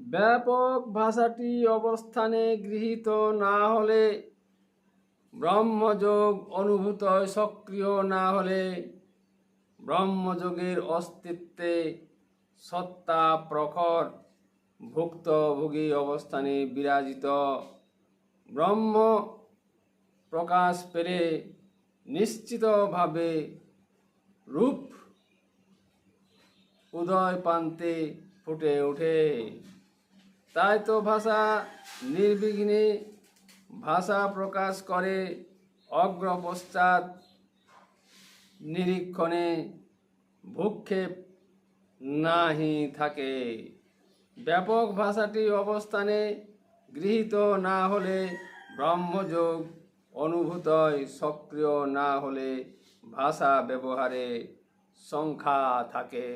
ব্যাপক ভাষাটি অবস্থানে গৃহীত না হলে ব্রহ্মযোগ অনুভূত সক্রিয় না হলে ব্রহ্মযোগের অস্তিত্বে সত্তা প্রখর ভুক্তভোগী অবস্থানে বিরাজিত। ব্রহ্ম প্রকাশ পেলে নিশ্চিতভাবে রূপ উদয় প্রান্তে ফুটে ওঠে। তাই তো ভাষা নির্বিঘ্নে ভাষা প্রকাশ করে অগ্র পশ্চাৎ নিরীক্ষণে ভূক্ষেপ নাহি থাকে। ব্যাপক ভাষাটি অবস্থানে গৃহীত না হলে ব্রহ্মযোগ অনুভূতয় সক্রিয় না হলে ভাষা ব্যবহারে সংখ্যা থাকে।